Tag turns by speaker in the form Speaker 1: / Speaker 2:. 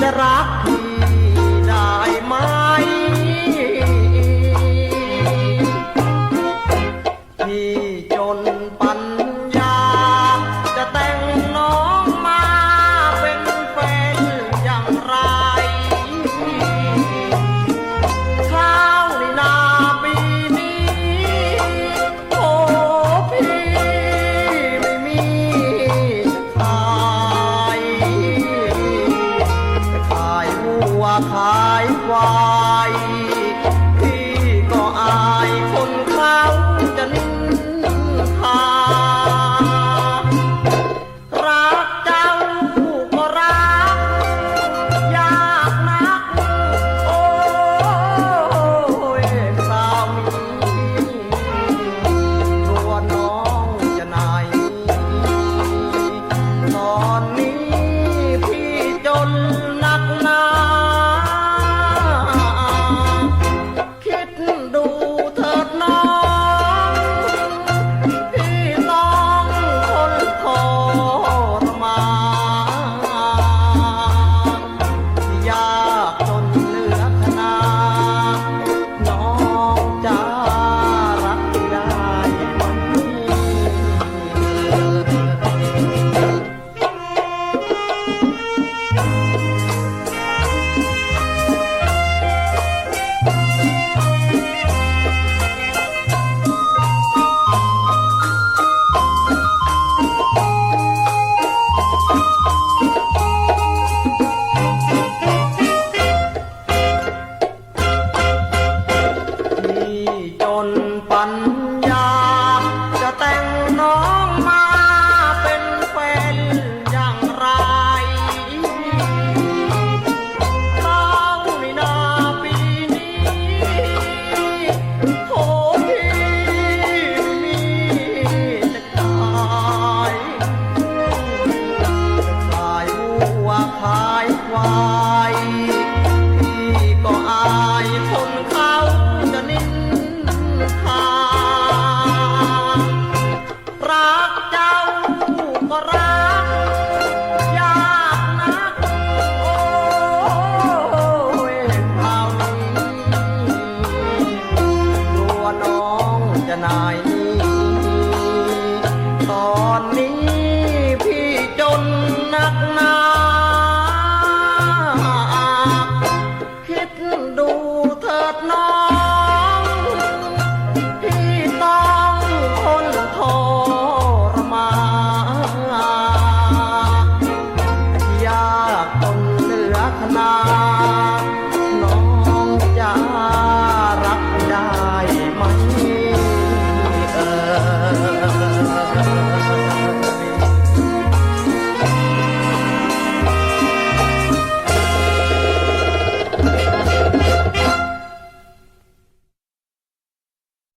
Speaker 1: จะรักพี่ได้ไหม พี่ ว่น้องจะนายนี้ตอนนี้